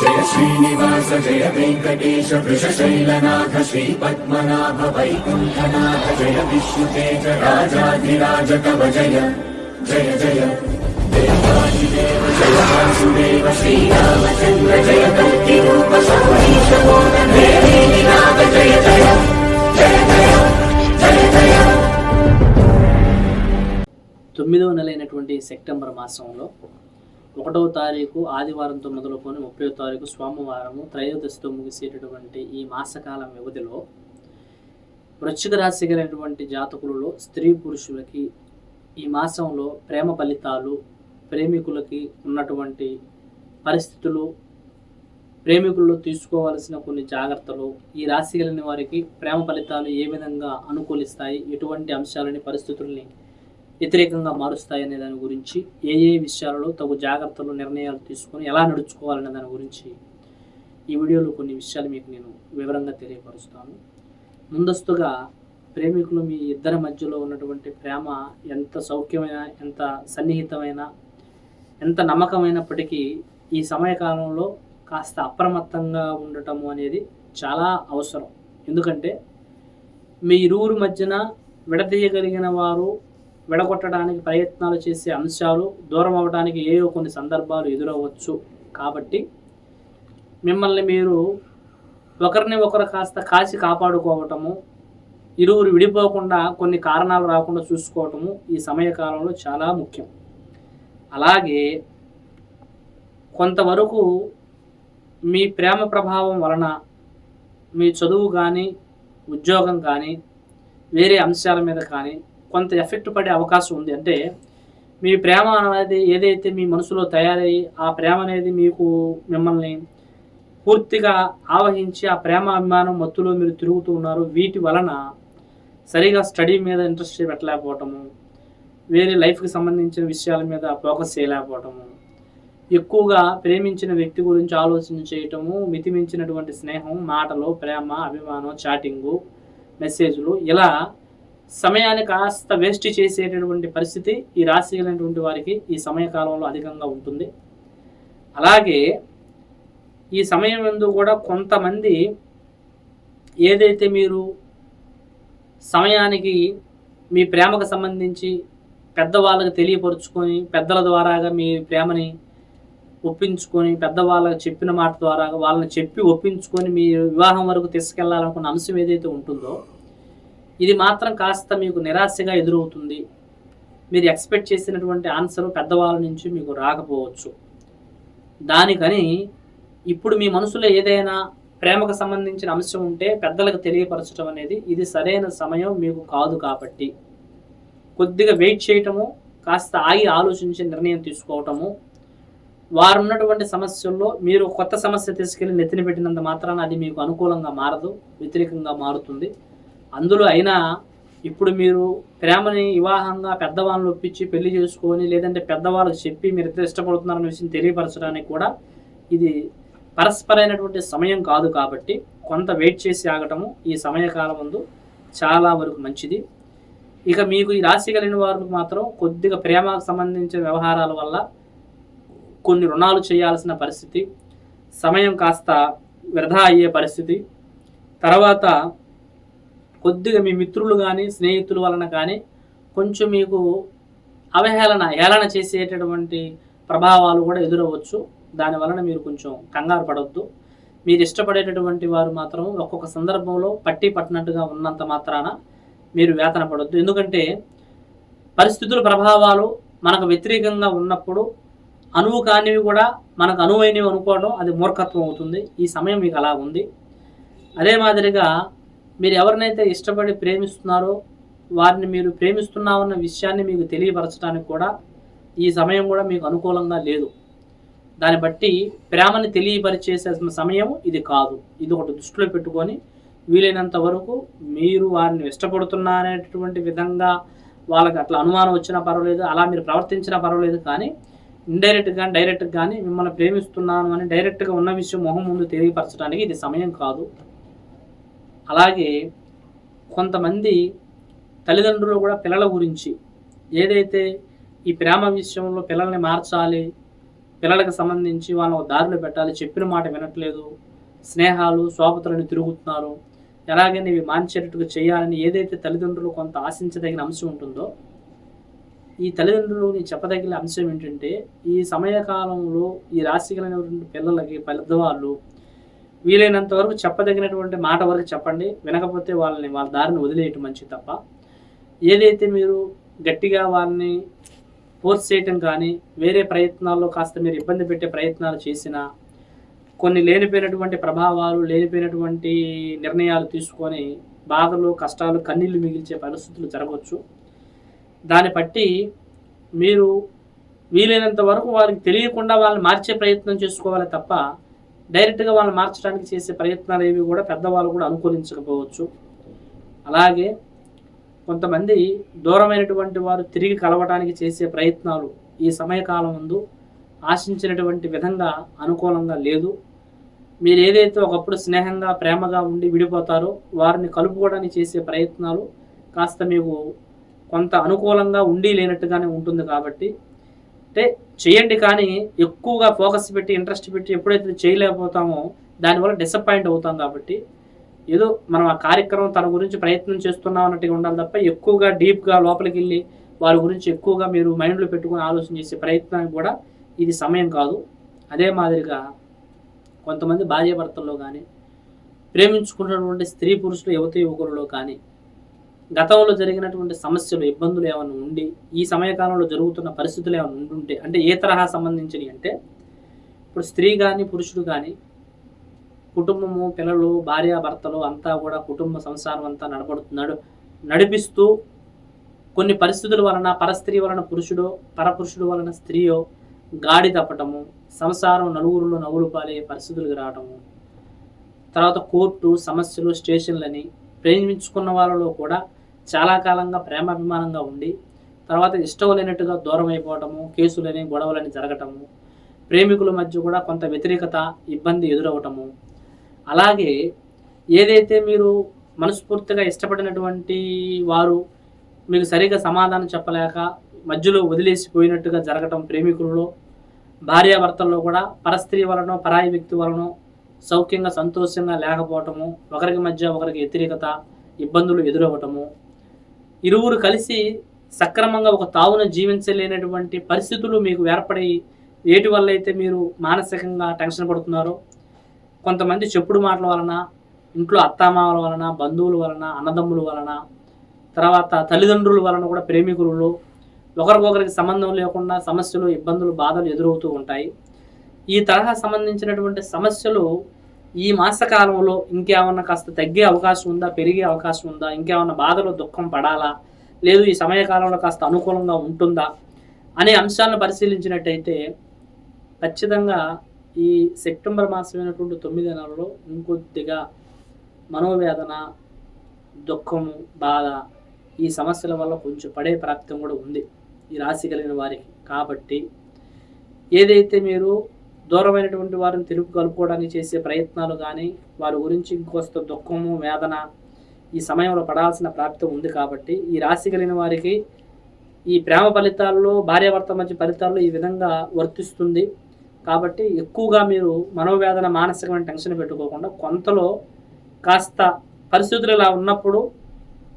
జయ శ్రీనివాస జయ వెంకటేశ వృషశైలనాథ శ్రీ పద్మనాభ వైకుంఠనాథ జయ విష్ణుతేజ రాజాధిరాజ కవ జయ జయ జయ. దేవాదిదేవ జయ వాసుదేవ శ్రీరామచంద్ర జయ కల్కి రూప సౌరీశ నాథ జయ జయ జయ జయ జయ జయ. తొమ్మిదవ నెలైనటువంటి సెప్టెంబర్ మాసంలో ఒకటవ తారీఖు ఆదివారంతో మొదలుకొని ముప్పై తారీఖు సోమవారము త్రయోదశితో ముగిసేటటువంటి ఈ మాసకాలం వ్యవధిలో వృశ్చిక రాశి కలిగినటువంటి జాతకులలో స్త్రీ పురుషులకి ఈ మాసంలో ప్రేమ ఫలితాలు ప్రేమికులకి ఉన్నటువంటి పరిస్థితులు ప్రేమికుల్లో తీసుకోవాల్సిన కొన్ని జాగ్రత్తలు ఈ రాశి కలిగిన వారికి ప్రేమ ఫలితాలు ఏ విధంగా అనుకూలిస్తాయి ఎటువంటి అంశాలని పరిస్థితుల్ని వ్యతిరేకంగా మారుస్తాయి అనే దాని గురించి ఏ ఏ విషయాలలో తగు జాగ్రత్తలు నిర్ణయాలు తీసుకొని ఎలా నడుచుకోవాలనే దాని గురించి ఈ వీడియోలో కొన్ని విషయాలు మీకు నేను వివరంగా తెలియపరుస్తాను. ముందస్తుగా ప్రేమికులు మీ ఇద్దరి మధ్యలో ఉన్నటువంటి ప్రేమ ఎంత సౌఖ్యమైన ఎంత సన్నిహితమైన ఎంత నమ్మకమైనప్పటికీ ఈ సమయకాలంలో కాస్త అప్రమత్తంగా ఉండటము అనేది చాలా అవసరం. ఎందుకంటే మీ ఇరువురు మధ్యన విడదీయగలిగిన వారు విడగొట్టడానికి ప్రయత్నాలు చేసే అంశాలు దూరం అవ్వడానికి ఏవో కొన్ని సందర్భాలు ఎదురవ్వచ్చు. కాబట్టి మిమ్మల్ని మీరు ఒకరిని ఒకరు కాస్త కాచి కాపాడుకోవటము ఇరువురు విడిపోకుండా కొన్ని కారణాలు రాకుండా చూసుకోవటము ఈ సమయకాలంలో చాలా ముఖ్యం. అలాగే కొంతవరకు మీ ప్రేమ ప్రభావం వలన మీ చదువు కానీ ఉద్యోగం కానీ వేరే అంశాల మీద కానీ కొంత ఎఫెక్ట్ పడే అవకాశం ఉంది. అంటే మీ ప్రేమ అనేది ఏదైతే మీ మనసులో తయారయ్యి ఆ ప్రేమ అనేది మీకు మిమ్మల్ని పూర్తిగా ఆవహించి ఆ ప్రేమ అభిమానం మత్తులో మీరు తిరుగుతూ ఉన్నారు. వీటి వలన సరిగా స్టడీ మీద ఇంట్రెస్ట్ పెట్టలేకపోవటము వేరే లైఫ్కి సంబంధించిన విషయాల మీద ఫోకస్ చేయలేకపోవటము ఎక్కువగా ప్రేమించిన వ్యక్తి గురించి ఆలోచన చేయటము మితిమించినటువంటి స్నేహం మాటలు ప్రేమ అభిమానం చాటింగు మెసేజ్లు ఇలా సమయాన్ని కాస్త వేస్ట్ చేసేటటువంటి పరిస్థితి ఈ రాశి కలిగినటువంటి వారికి ఈ సమయకాలంలో అధికంగా ఉంటుంది. అలాగే ఈ సమయం ఎందు కూడా కొంతమంది ఏదైతే మీరు సమయానికి మీ ప్రేమకు సంబంధించి పెద్దవాళ్ళకి తెలియపరుచుకొని పెద్దల ద్వారాగా మీ ప్రేమని ఒప్పించుకొని పెద్దవాళ్ళకి చెప్పిన మాట ద్వారా వాళ్ళని చెప్పి ఒప్పించుకొని మీ వివాహం వరకు తీసుకెళ్ళాలనుకున్న అంశం ఏదైతే ఉంటుందో ఇది మాత్రం కాస్త మీకు నిరాశగా ఎదురవుతుంది. మీరు ఎక్స్పెక్ట్ చేసినటువంటి ఆన్సర్ పెద్దవాళ్ళ నుంచి మీకు రాకపోవచ్చు. దానికని ఇప్పుడు మీ మనసులో ఏదైనా ప్రేమకు సంబంధించిన అంశం ఉంటే పెద్దలకు తెలియపరచడం అనేది ఇది సరైన సమయం మీకు కాదు కాబట్టి. కొద్దిగా వెయిట్ చేయటము కాస్త ఆగి ఆలోచించి నిర్ణయం తీసుకోవటము వారు ఉన్నటువంటి సమస్యల్లో మీరు కొత్త సమస్య తీసుకెళ్ళి నెత్తిన పెట్టినంత మాత్రాన అది మీకు అనుకూలంగా మారదు వ్యతిరేకంగా మారుతుంది. అందులో అయినా ఇప్పుడు మీరు ప్రేమని వివాహంగా పెద్దవాళ్ళని ఒప్పించి పెళ్ళి చేసుకొని లేదంటే పెద్దవాళ్ళకి చెప్పి మీరు ఇద్దరు ఇష్టపడుతున్నారన్న విషయం తెలియపరచడానికి కూడా ఇది పరస్పరమైనటువంటి సమయం కాదు కాబట్టి కొంత వెయిట్ చేసి ఆగటము ఈ సమయకాలం ముందు చాలా వరకు మంచిది. ఇక మీకు ఈ రాశి కలిగిన వారికి మాత్రం కొద్దిగా ప్రేమకు సంబంధించిన వ్యవహారాల వల్ల కొన్ని రుణాలు చేయాల్సిన పరిస్థితి సమయం కాస్త వృధా అయ్యే పరిస్థితి తర్వాత కొద్దిగా మీ మిత్రులు కానీ స్నేహితుల వలన కానీ కొంచెం మీకు అవహేళన హేళన చేసేటటువంటి ప్రభావాలు కూడా ఎదురవచ్చు దాని వలన మీరు కొంచెం కంగారు పడవద్దు మీరు ఇష్టపడేటటువంటి వారు మాత్రం ఒక్కొక్క సందర్భంలో పట్టి పట్టినట్టుగా ఉన్నంత మాత్రాన మీరు వేతన పడవద్దు ఎందుకంటే పరిస్థితుల ప్రభావాలు మనకు వ్యతిరేకంగా ఉన్నప్పుడు అనువు కానివి కూడా మనకు అనువైనవి అనుకోవడం అది మూర్ఖత్వం అవుతుంది. ఈ సమయం మీకు అలా ఉంది. అదే మాదిరిగా మీరు ఎవరినైతే ఇష్టపడి ప్రేమిస్తున్నారో వారిని మీరు ప్రేమిస్తున్నామన్న విషయాన్ని మీకు తెలియపరచడానికి కూడా ఈ సమయం కూడా మీకు అనుకూలంగా లేదు. దాన్ని బట్టి ప్రేమని తెలియపరిచేసే సమయం ఇది కాదు. ఇది ఒకటి దృష్టిలో పెట్టుకొని వీలైనంత వరకు మీరు వారిని ఇష్టపడుతున్నారనేటటువంటి విధంగా వాళ్ళకి అట్లా అనుమానం వచ్చినా పర్వాలేదు అలా మీరు ప్రవర్తించినా పర్వాలేదు కానీ ఇండైరెక్ట్గా కానీ డైరెక్ట్గా కానీ మిమ్మల్ని ప్రేమిస్తున్నాను అని డైరెక్ట్గా ఉన్న విషయం మొహం ముందు తెలియపరచడానికి ఇది సమయం కాదు. అలాగే కొంతమంది తల్లిదండ్రులు కూడా పిల్లల గురించి ఏదైతే ఈ ప్రేమ విషయంలో పిల్లల్ని మార్చాలి పిల్లలకు సంబంధించి వాళ్ళని ఒక దారిలో పెట్టాలి చెప్పిన మాట వినట్లేదు స్నేహాలు శోభతలను తిరుగుతున్నారు ఎలాగైనా ఇవి మాంచేటట్టుగా చేయాలని ఏదైతే తల్లిదండ్రులు కొంత ఆశించదగిన అంశం ఉంటుందో ఈ తల్లిదండ్రులు చెప్పదగిన అంశం ఏంటంటే ఈ సమయకాలంలో ఈ రాశి కలిగినటువంటి పిల్లలకి పెద్దవాళ్ళు వీలైనంత వరకు చెప్పదగినటువంటి మాట వరకు చెప్పండి. వినకపోతే వాళ్ళని వాళ్ళ దారిని వదిలేయటం మంచిది తప్ప. ఏదైతే మీరు గట్టిగా వాళ్ళని ఫోర్స్ చేయటం కానీ వేరే ప్రయత్నాల్లో కాస్త మీరు ఇబ్బంది పెట్టే ప్రయత్నాలు చేసినా కొన్ని లేనిపోయినటువంటి ప్రభావాలు లేనిపోయినటువంటి నిర్ణయాలు తీసుకొని బాధలు కష్టాలు కన్నీళ్ళు మిగిల్చే పరిస్థితులు జరగవచ్చు. దాన్ని బట్టి మీరు వీలైనంత వరకు వారికి తెలియకుండా వాళ్ళని మార్చే ప్రయత్నం చేసుకోవాలి తప్ప డైరెక్ట్గా వాళ్ళని మార్చడానికి చేసే ప్రయత్నాలు ఏవి కూడా పెద్దవాళ్ళు కూడా అనుకూలించకపోవచ్చు. అలాగే కొంతమంది దూరమైనటువంటి వారు తిరిగి కలవటానికి చేసే ప్రయత్నాలు ఈ సమయకాలం ముందు ఆశించినటువంటి విధంగా అనుకూలంగా లేదు. మీరు ఏదైతే ఒకప్పుడు స్నేహంగా ప్రేమగా ఉండి విడిపోతారో వారిని కలుపుకోవడానికి చేసే ప్రయత్నాలు కాస్త మీకు కొంత అనుకూలంగా ఉండి లేనట్టుగానే ఉంటుంది కాబట్టి అంటే చేయండి కానీ ఎక్కువగా ఫోకస్ పెట్టి ఇంట్రెస్ట్ పెట్టి ఎప్పుడైతే చేయలేకపోతామో దానివల్ల డిసప్పాయింట్ అవుతాం కాబట్టి ఏదో మనం ఆ కార్యక్రమం తన గురించి ప్రయత్నం చేస్తున్నాం అన్నట్టుగా ఉండాలి తప్ప ఎక్కువగా డీప్గా లోపలికి వెళ్ళి వారి గురించి ఎక్కువగా మీరు మైండ్లో పెట్టుకుని ఆలోచన చేసే ప్రయత్నానికి కూడా ఇది సమయం కాదు. అదే మాదిరిగా కొంతమంది భార్యాభర్తల్లో కానీ ప్రేమించుకున్నటువంటి స్త్రీ పురుషులు యువత యువకులలో కానీ గతంలో జరిగినటువంటి సమస్యలు ఇబ్బందులు ఏమైనా ఉండి ఈ సమయకాలంలో జరుగుతున్న పరిస్థితులు ఏమైనా ఉండుంటే అంటే ఏ తరహా సంబంధించినవి అంటే ఇప్పుడు స్త్రీ కానీ పురుషుడు కానీ కుటుంబము పిల్లలు భార్యాభర్తలు అంతా కూడా కుటుంబ సంసారం అంతా నడపడుతున్నాడు నడిపిస్తూ కొన్ని పరిస్థితుల వలన పరస్త్రీ వలన పురుషుడో పరపురుషుడు వలన స్త్రీయో గాడి తప్పటము సంసారం నలుగురులో నవ్వులు పాలే పరిస్థితులకు రావటము తర్వాత కోర్టు సమస్యలు స్టేషన్లని ప్రేమించుకున్న వాళ్ళలో కూడా చాలా కాలంగా ప్రేమాభిమానంగా ఉండి తర్వాత ఇష్టం లేనట్టుగా దూరం అయిపోవటము కేసులని గొడవలని జరగటము ప్రేమికుల మధ్య కూడా కొంత వ్యతిరేకత ఇబ్బంది ఎదురవటము అలాగే ఏదైతే మీరు మనస్ఫూర్తిగా ఇష్టపడినటువంటి వారు మీకు సరిగా సమాధానం చెప్పలేక మధ్యలో వదిలేసిపోయినట్టుగా జరగటం ప్రేమికులలో భార్యాభర్తల్లో కూడా పరస్త్రీ వలన పరాయి వ్యక్తి వలనో సౌఖ్యంగా సంతోషంగా లేకపోవటము ఒకరికి మధ్య ఒకరికి వ్యతిరేకత ఇబ్బందులు ఎదురవ్వటము. ఇరువురు కలిసి సక్రమంగా ఒక తావున జీవించలేనటువంటి పరిస్థితులు మీకు ఏర్పడి వేటి వల్ల అయితే మీరు మానసికంగా టెన్షన్ పడుతున్నారో కొంతమంది చెప్పుడు మాటల వలన ఇంట్లో అత్తామామల వలన బంధువుల వలన అన్నదమ్ముల వలన తర్వాత తల్లిదండ్రుల వలన కూడా ప్రేమికులు ఒకరికొకరికి సంబంధం లేకుండా సమస్యలు ఇబ్బందులు బాధలు ఎదురవుతూ ఉంటాయి. ఈ తరహా సంబంధించినటువంటి సమస్యలు ఈ మాసకాలంలో ఇంకేమన్నా కాస్త తగ్గే అవకాశం ఉందా పెరిగే అవకాశం ఉందా ఇంకేమన్నా బాధలో దుఃఖం పడాలా లేదు ఈ సమయకాలంలో కాస్త అనుకూలంగా ఉంటుందా అనే అంశాలను పరిశీలించినట్టయితే ఖచ్చితంగా ఈ సెప్టెంబర్ మాసమైనటువంటి తొమ్మిది నెలలో ఇంకొద్దిగా మనోవేదన దుఃఖము బాధ ఈ సమస్యల వల్ల కొంచెం పడే ప్రాప్తం కూడా ఉంది ఈ రాశి కలిగిన వారికి. కాబట్టి ఏదైతే మీరు దూరమైనటువంటి వారిని తెలుపు కలుపుకోవడానికి చేసే ప్రయత్నాలు కానీ వారి గురించి ఇంకొస్త దుఃఖము వేదన ఈ సమయంలో పడాల్సిన ప్రాప్తం ఉంది కాబట్టి ఈ రాశి కలిగిన వారికి ఈ ప్రేమ ఫలితాల్లో భార్యాభర్త మధ్య ఫలితాల్లో ఈ విధంగా వర్తిస్తుంది. కాబట్టి ఎక్కువగా మీరు మనోవేదన మానసికమైన టెన్షన్ పెట్టుకోకుండా కొంతలో కాస్త పరిస్థితులు ఇలా ఉన్నప్పుడు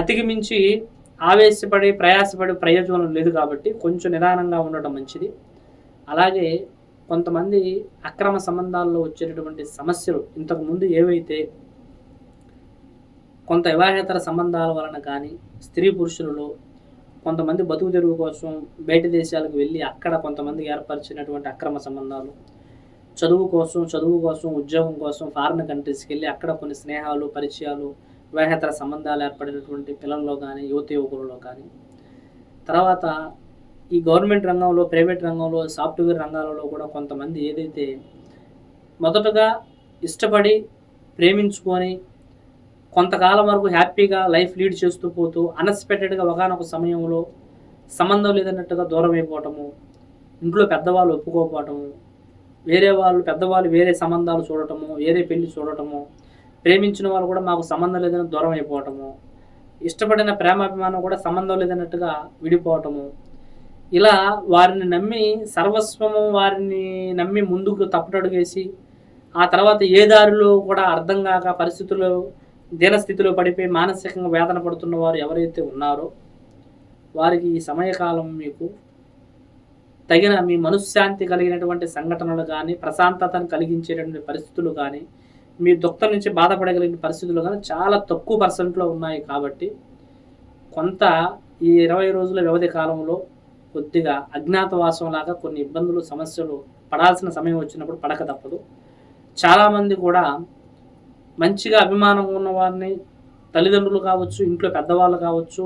అతికిమించి ఆవేశపడి ప్రయాసపడి ప్రయోజనం లేదు కాబట్టి కొంచెం నిదానంగా ఉండటం మంచిది. అలాగే కొంతమంది అక్రమ సంబంధాల్లో వచ్చేటటువంటి సమస్యలు ఇంతకుముందు ఏవైతే కొంత వివాహేతర సంబంధాల వలన కానీ స్త్రీ పురుషులలో కొంతమంది బతుకు తెరువు కోసం బయట దేశాలకు వెళ్ళి అక్కడ కొంతమంది ఏర్పరిచినటువంటి అక్రమ సంబంధాలు చదువు కోసం చదువు కోసం ఉద్యోగం కోసం ఫారిన్ కంట్రీస్కి వెళ్ళి అక్కడ కొన్ని స్నేహాలు పరిచయాలు వివాహేతర సంబంధాలు ఏర్పడినటువంటి పిల్లల్లో కానీ యువత యువకులలో కానీ. తర్వాత ఈ గవర్నమెంట్ రంగంలో ప్రైవేట్ రంగంలో సాఫ్ట్వేర్ రంగాలలో కూడా కొంతమంది ఏదైతే మొదటగా ఇష్టపడి ప్రేమించుకొని కొంతకాలం వరకు హ్యాపీగా లైఫ్ లీడ్ చేస్తూ పోతూ అన్ఎక్స్పెక్టెడ్గా ఒకనొక సమయంలో సంబంధం లేదన్నట్టుగా దూరం అయిపోవటము ఇంట్లో పెద్దవాళ్ళు ఒప్పుకోకపోవటము వేరే వాళ్ళు పెద్దవాళ్ళు వేరే సంబంధాలు చూడటము వేరే పెళ్ళి చూడటము ప్రేమించిన వాళ్ళు కూడా మాకు సంబంధం లేదని దూరం అయిపోవటము ఇష్టపడిన ప్రేమాభిమానం కూడా సంబంధం లేదన్నట్టుగా విడిపోవటము ఇలా వారిని నమ్మి సర్వస్వము వారిని నమ్మి ముందుకు తప్పటడుగేసి ఆ తర్వాత ఏ దారిలో కూడా అర్థం కాక పరిస్థితుల్లో దీనస్థితిలో పడిపోయి మానసికంగా వేదన పడుతున్న వారు ఎవరైతే ఉన్నారో వారికి ఈ సమయకాలం మీకు తగిన మీ మనశ్శాంతి కలిగినటువంటి సంఘటనలు కానీ ప్రశాంతతను కలిగించేటటువంటి పరిస్థితులు కానీ మీ దుఃఖం నుంచి బాధపడగలిగిన పరిస్థితులు కానీ చాలా తక్కువ పర్సెంట్లో ఉన్నాయి కాబట్టి కొంత ఈ ఇరవై రోజుల వ్యవధి కాలంలో కొద్దిగా అజ్ఞాతవాసం లాగా కొన్ని ఇబ్బందులు సమస్యలు పడాల్సిన సమయం వచ్చినప్పుడు పడక తప్పదు. చాలామంది కూడా మంచిగా అభిమానం ఉన్న వారిని తల్లిదండ్రులు కావచ్చు ఇంట్లో పెద్దవాళ్ళు కావచ్చు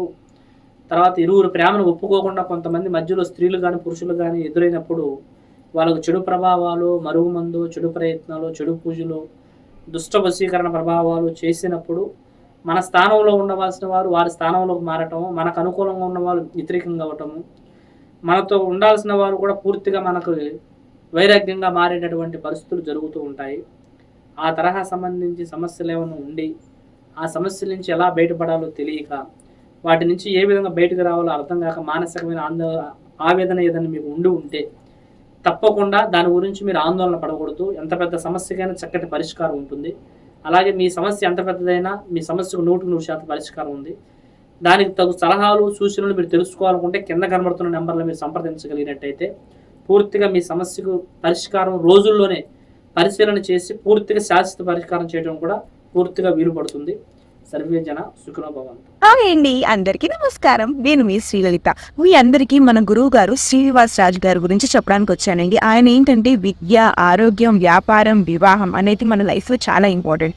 తర్వాత ఇరువురు ప్రేమను ఒప్పుకోకుండా కొంతమంది మధ్యలో స్త్రీలు కానీ పురుషులు కానీ ఎదురైనప్పుడు వాళ్ళకు చెడు ప్రభావాలు మరుగుమందు చెడు ప్రయత్నాలు చెడు పూజలు దుష్ట వశీకరణ ప్రభావాలు చేసినప్పుడు మన స్థానంలో ఉండవలసిన వారు వారి స్థానంలోకి మారటము మనకు అనుకూలంగా ఉన్న వాళ్ళు వ్యతిరేకంగా అవటము మనతో ఉండాల్సిన వారు కూడా పూర్తిగా మనకు వైరాగ్యంగా మారేటటువంటి పరిస్థితులు జరుగుతూ ఉంటాయి. ఆ తరహా సంబంధించి సమస్యలు ఏమైనా ఉండి ఆ సమస్యల నుంచి ఎలా బయటపడాలో తెలియక వాటి నుంచి ఏ విధంగా బయటకు రావాలో అర్థం కాక మానసికమైన ఆందో ఆవేదన ఏదైనా మీకు ఉండి ఉంటే తప్పకుండా దాని గురించి మీరు ఆందోళన పడకూడదు. ఎంత పెద్ద సమస్యకైనా చక్కటి పరిష్కారం ఉంటుంది. అలాగే మీ సమస్య ఎంత పెద్దదైనా మీ సమస్యకు నూటికి నూరు శాతం పరిష్కారం ఉంది. దానికి తగు సలహాలు సూచనలు మీరు తెలుసుకోవాలనుకుంటే కింద కనబడుతున్న నెంబర్లో మీరు సంప్రదించగలిగినట్టయితే పూర్తిగా మీ సమస్యకు పరిష్కారం రోజుల్లోనే పరిశీలన చేసి పూర్తిగా శాశ్వత పరిష్కారం చేయడం కూడా పూర్తిగా వీలు పడుతుంది. అండి. అందరికీ నమస్కారం. నేను మీ శ్రీలలిత. మీ అందరికీ మన గురువు గారు శ్రీనివాస్ రాజ్ గారి గురించి చెప్పడానికి వచ్చానండి. ఆయన ఏంటంటే విద్య ఆరోగ్యం వ్యాపారం వివాహం అనేది మన లైఫ్లో చాలా ఇంపార్టెంట్.